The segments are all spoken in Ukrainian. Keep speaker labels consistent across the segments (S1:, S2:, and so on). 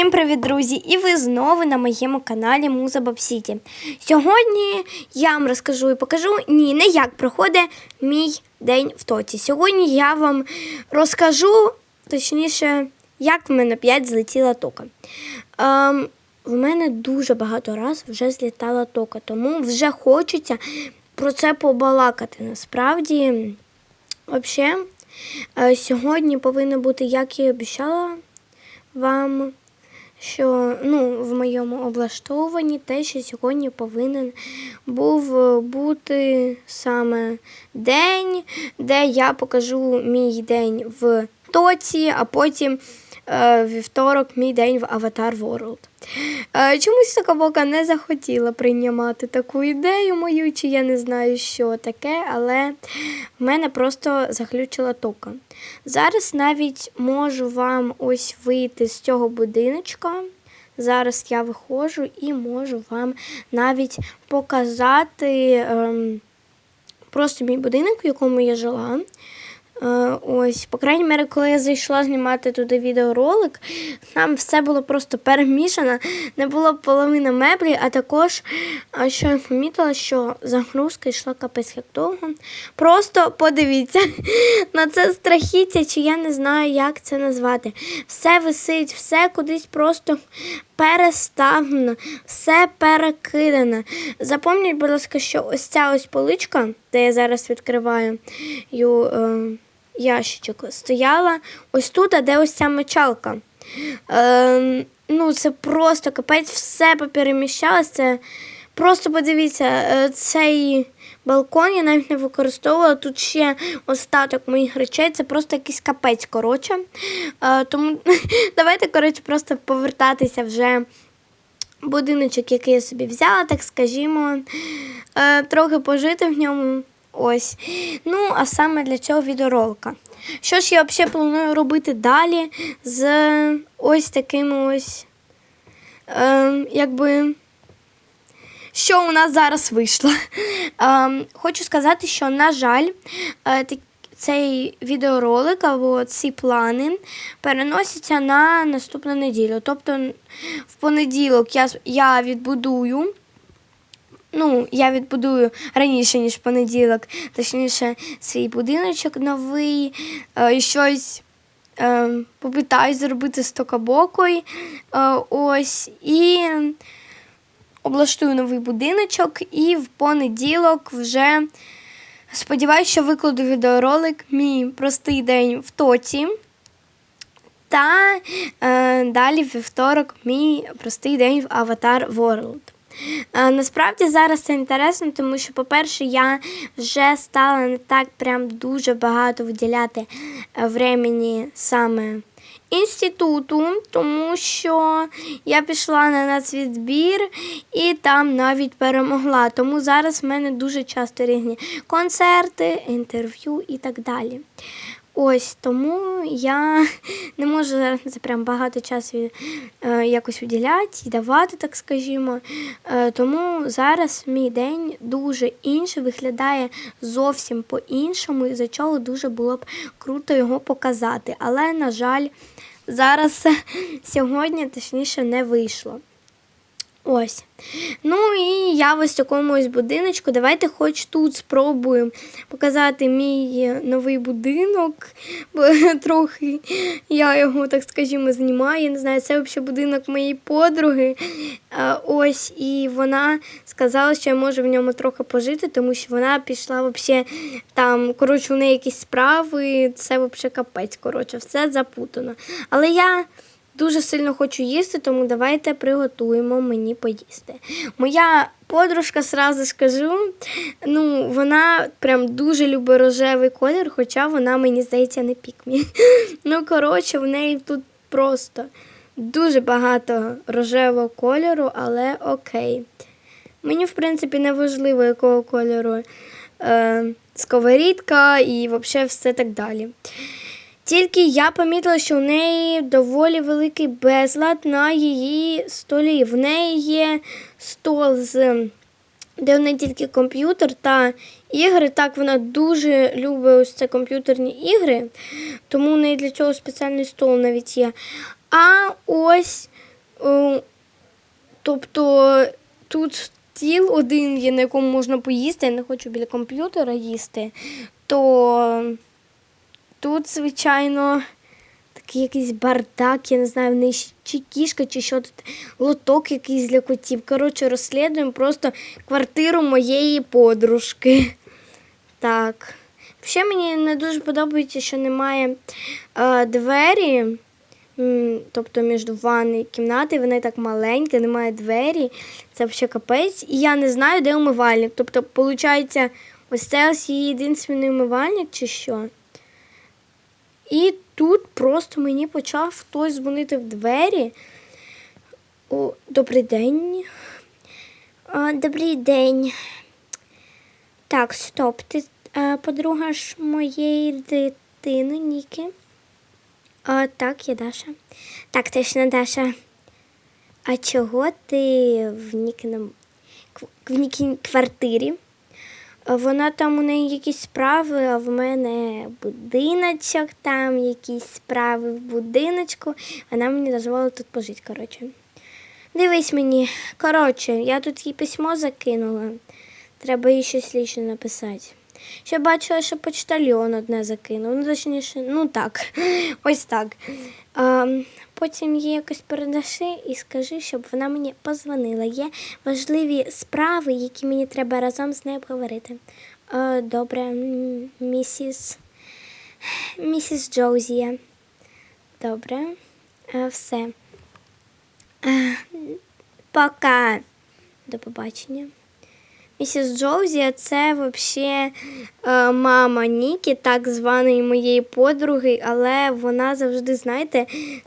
S1: Всім привіт, друзі! І ви знову на моєму каналі Муза Бабсіті. Сьогодні я вам розкажу і покажу ні, не як проходить мій день в тоці. Сьогодні я вам розкажу, точніше, як в мене 5 злетіла тока. Ем, в мене дуже багато разів вже злітала тока, тому вже хочеться про це побалакати. Насправді, взагалі, е, сьогодні повинно бути, як і обіцяла вам, що ну, в моєму облаштовуванні те, що сьогодні повинен був е, бути саме день, де я покажу мій день в тоці, а потім вівторок мій день в Avatar World. Е, Чомусь Сокобока не захотіла приймати таку ідею мою, чи я не знаю, що таке, але в мене просто заключила тока. Зараз навіть можу вам ось вийти з цього будиночка. Зараз я виходжу і можу вам навіть показати ем, просто мій будинок, в якому я жила. Е, Ось, по крайній мере, коли я зайшла знімати туди відеоролик, там все було просто перемішано, не було половини меблі, а також, що я помітила, що загрузка йшла капець як довго. Просто подивіться на це страхіття, чи я не знаю, як це назвати. Все висить, все кудись просто переставлено, все перекидано. Запам'ятайте, будь ласка, що ось ця ось поличка, де я зараз відкриваю ю, е, ящичок, стояла ось тут, а де ось ця мочалка. Е, ну, це просто капець, все попереміщалось. Це просто подивіться, е, цей балкон я навіть не використовувала. Тут ще остаток моїх речей, це просто якийсь капець, коротше. Е, тому давайте, коротше, просто повертатися вже будиночок, який я собі взяла, так скажімо, е, трохи пожити в ньому. Ось. Ну, а саме для цього відеоролика. Що ж я взагалі планую робити далі з ось такими ось, е, якби. Що у нас зараз вийшло? Ем, хочу сказати, що, на жаль, е, цей відеоролик або ці плани переносяться на наступну неділю. Тобто в понеділок я, я відбудую. Ну, я відбудую раніше, ніж понеділок, точніше, свій будиночок новий, е, щось е, попитаюсь зробити з токабокою. Е, ось. І облаштую новий будиночок, і в понеділок вже сподіваюся, що викладу відеоролик мій простий день в тоці. Та е, далі вівторок мій простий день в Avatar World. Е, насправді зараз це інтересно, тому що, по-перше, я вже стала не так прям дуже багато виділяти е, времени саме інституту, тому що я пішла на нацвідбір і там навіть перемогла. Тому зараз в мене дуже часто різні концерти, інтерв'ю і так далі. Ось тому я не можу зараз на це прям багато часу е, якось виділяти і давати, так скажімо. Е, тому зараз мій день дуже інший, виглядає зовсім по-іншому, і за чого дуже було б круто його показати. Але, на жаль, зараз сьогодні точніше не вийшло. Ось. Ну і я в ось такому ось будиночку. Давайте хоч тут спробуємо показати мій новий будинок, бо трохи я його, так скажімо, знімаю. Я не знаю, це взагалі будинок моєї подруги. Ось, і вона сказала, що я можу в ньому трохи пожити, тому що вона пішла взагалі там, коротше, у неї якісь справи, це взагалі капець, коротше, все запутано. Але я. Дуже сильно хочу їсти, тому давайте приготуємо мені поїсти. Моя подружка, сразу скажу, ну, вона прям дуже любить рожевий колір, хоча вона, мені здається, не пікмі. Ну, коротше, в неї тут просто дуже багато рожевого кольору, але окей. Мені, в принципі, не важливо, якого кольору е, сковорідка і взагалі все так далі. Тільки я помітила, що в неї доволі великий безлад на її столі. В неї є стол з де в неї тільки комп'ютер та ігри. Так, вона дуже любить ось це комп'ютерні ігри, тому в неї для цього спеціальний стол навіть є. А ось, е, тобто тут стіл один є, на якому можна поїсти. Я не хочу біля комп'ютера їсти, то тут, звичайно, такий якийсь бардак, я не знаю, в неї чи кішка, чи що тут, лоток якийсь для котів. Коротше, розслідуємо просто квартиру моєї подружки. Так. Ще мені не дуже подобається, що немає е, двері, тобто між ванною і кімнатою, вони так маленькі, немає двері. Це взагалі капець. І я не знаю, де умивальник. Тобто, виходить, ось це ось її єдиний умивальник чи що. І тут просто мені почав хтось дзвонити в двері. О, добрий день. А, добрий день. Так, стоп. Ти подруга ж моєї дитини Ніки. А, так, я Даша. Так, точно Даша. А чого ти в Нікиному в Нікіній квартирі? Вона там у неї якісь справи, а в мене будиночок, там якісь справи в будиночку. Вона мені дозволила тут пожити, коротше. Дивись мені, коротше, я тут їй письмо закинула. Треба їй щось лічно написати. Ще бачила, що почтальон одне закинув. Ну, точніше, ну так, ось так. А, потім їй якось передаши і скажи, щоб вона мені позвонила. Є важливі справи, які мені треба разом з нею обговорити. А, добре, місіс. Місіс Джоузія. Добре. А, все. Пока. До побачення. Місіс Джоузі це взагалі е, мама Нікі, так званої моєї подруги, але вона завжди, знаєте,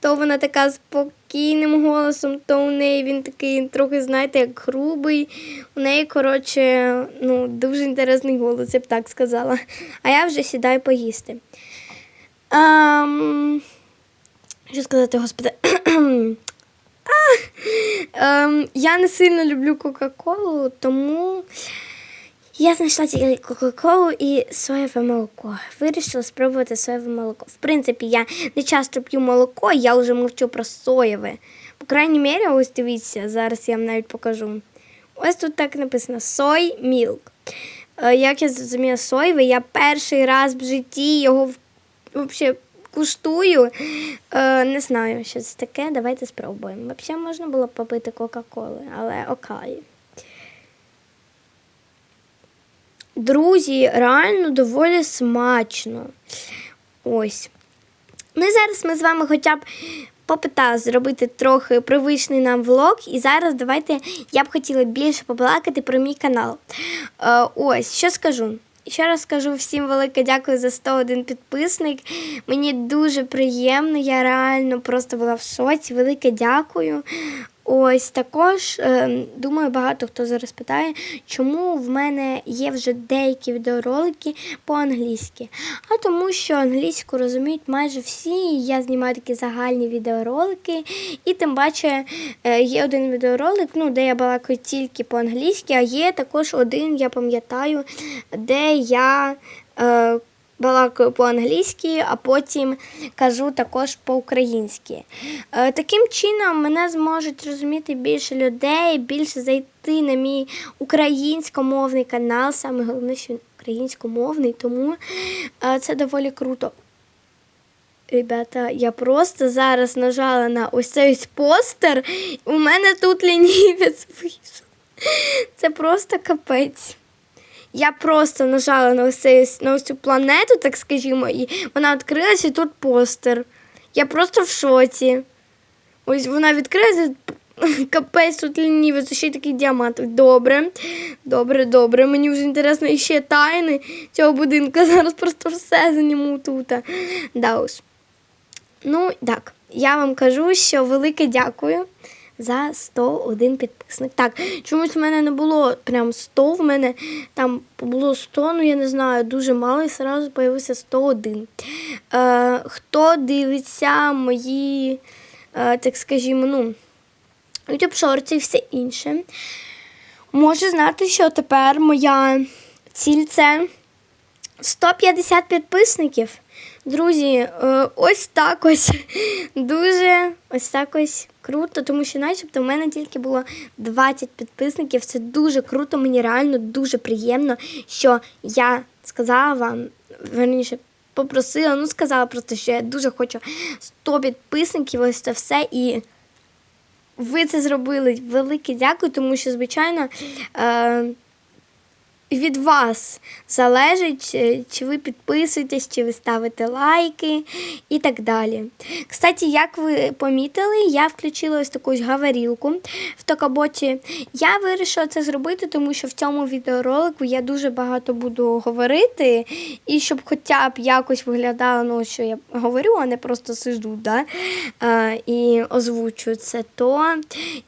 S1: то вона така спокійним голосом, то у неї він такий трохи, знаєте, як грубий. У неї, коротше, ну, дуже інтересний голос, я б так сказала. А я вже сідаю поїсти. Ем, що сказати, господи? Ем, я не сильно люблю Кока-Колу, тому я знайшла тільки Кока-Колу і соєве молоко. Вирішила спробувати соєве молоко. В принципі, я не часто п'ю молоко, я вже мовчу про соєве. По крайній мірі, ось дивіться, зараз я вам навіть покажу. Ось тут так написано сой мілк. Е, Як я зрозуміла соєве, я перший раз в житті його взагалі куштую. Е, не знаю, що це таке. Давайте спробуємо. Взагалі можна було б попити Кока-Коли, але окей. Друзі, реально доволі смачно. Ось. Ну і зараз ми з вами хоча б попитали зробити трохи привичний нам влог. І зараз давайте я б хотіла більше побалакати про мій канал. Е, ось, що скажу. Ще раз скажу всім велике дякую за 101 підписник. Мені дуже приємно, я реально просто була в шоці. Велике дякую. Ось також е, думаю, багато хто зараз питає, чому в мене є вже деякі відеоролики по-англійськи. А тому, що англійську розуміють майже всі. Я знімаю такі загальні відеоролики. І тим паче е, є один відеоролик, ну, де я балакаю тільки по-англійськи, а є також один, я пам'ятаю, де я. Е, балакаю по-англійськи, а потім кажу також по-українськи. Е, Таким чином мене зможуть розуміти більше людей, більше зайти на мій українськомовний канал, саме головне, що українськомовний, тому е, це доволі круто. Ребята, я просто зараз нажала на ось цей постер, у мене тут лінівець вийшов. Це просто капець. Я просто нажала на цей, на цю планету, так скажімо, і вона відкрилася, і тут постер. Я просто в шоці. Ось вона відкрилася, капець тут лінівець, ще й такий діамант. Добре, добре, добре. Мені вже інтересно ще тайни цього будинку. Зараз просто все заніму тут. Да уж. Ну, так, я вам кажу, що велике дякую за 101 підписник. Так, чомусь в мене не було прям 100, в мене там було 100, ну я не знаю, дуже мало, і одразу з'явився 101. Е, хто дивиться мої, е, так скажімо, ну, YouTube шорти і все інше, може знати, що тепер моя ціль це 150 підписників. Друзі, е, ось так ось дуже ось так ось круто, тому що начебто в мене тільки було 20 підписників. Це дуже круто, мені реально дуже приємно, що я сказала вам, верніше, попросила, ну сказала просто, що я дуже хочу 100 підписників, ось це все. І ви це зробили. Велике дякую, тому що, звичайно, е, від вас залежить, чи- чи ви підписуєтесь, чи ви ставите лайки і так далі. Кстати, як ви помітили, я включила ось таку ось говорілку в Токаботі. Я вирішила це зробити, тому що в цьому відеоролику я дуже багато буду говорити, і щоб хоча б якось виглядало, ну, що я говорю, а не просто сижу да? е, і озвучую це, то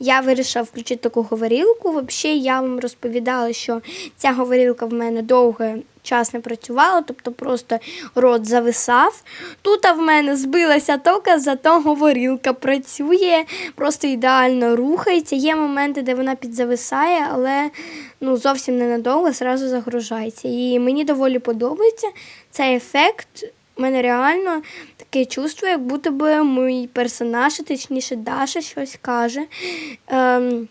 S1: я вирішила включити таку говорілку. Взагалі, я вам розповідала, що ця говорілка в мене довго час не працювала, тобто просто рот зависав. Тут в мене збилася тока, зато говорілка працює, просто ідеально рухається. Є моменти, де вона підзависає, але ну, зовсім ненадовго зразу загружається. І мені доволі подобається цей ефект. У мене реально таке чувство, як будто би мій персонаж, точніше Даша щось каже. Ем,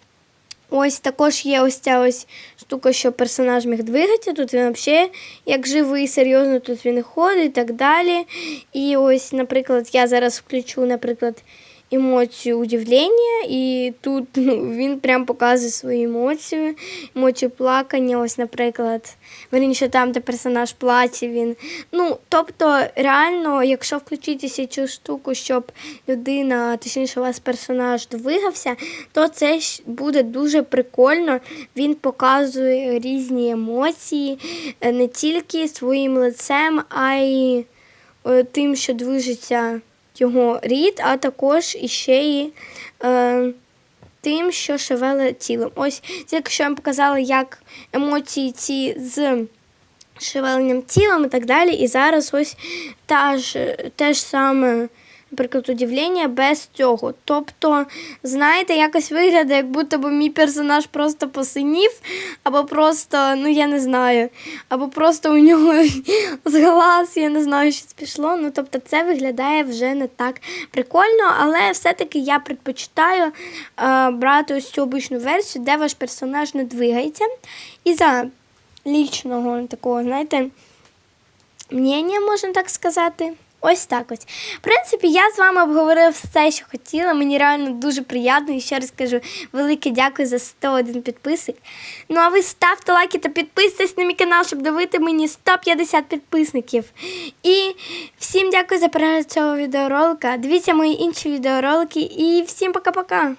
S1: Ось також є ось ця ось штука, що персонаж міг двигатися. Тут він взагалі як живий, серйозно тут він ходить і так далі. І ось, наприклад, я зараз включу, наприклад, емоцію удивлення, і тут ну, він прям показує свою емоцію, емоцію плакання. Ось, наприклад, верніше там, де персонаж плаче, він. Ну, тобто, реально, якщо включитися цю штуку, щоб людина, точніше, у вас персонаж двигався, то це буде дуже прикольно. Він показує різні емоції е, не тільки своїм лицем, а й е, тим, що движеться його рід, а також іще і е, тим, що шевеле тілом. Ось тільки що я вам показала, як емоції ці з шевеленням тілом і так далі. І зараз ось та ж, те ж саме, наприклад, удивлення без цього. Тобто, знаєте, якось виглядає, як будто б мій персонаж просто посинів, або просто, ну я не знаю, або просто у нього з я не знаю, щось пішло. Ну, тобто, це виглядає вже не так прикольно, але все-таки я предпочитаю е, брати ось цю обичну версію, де ваш персонаж не двигається. І за лічного такого, знаєте, мнення, можна так сказати. Ось так ось. В принципі, я з вами обговорила все, що хотіла. Мені реально дуже приємно. І ще раз кажу велике дякую за 101 підписник. Ну а ви ставте лайки та підписуйтесь на мій канал, щоб дивити мені 150 підписників. І всім дякую за перегляд цього відеоролика. Дивіться мої інші відеоролики і всім пока-пока.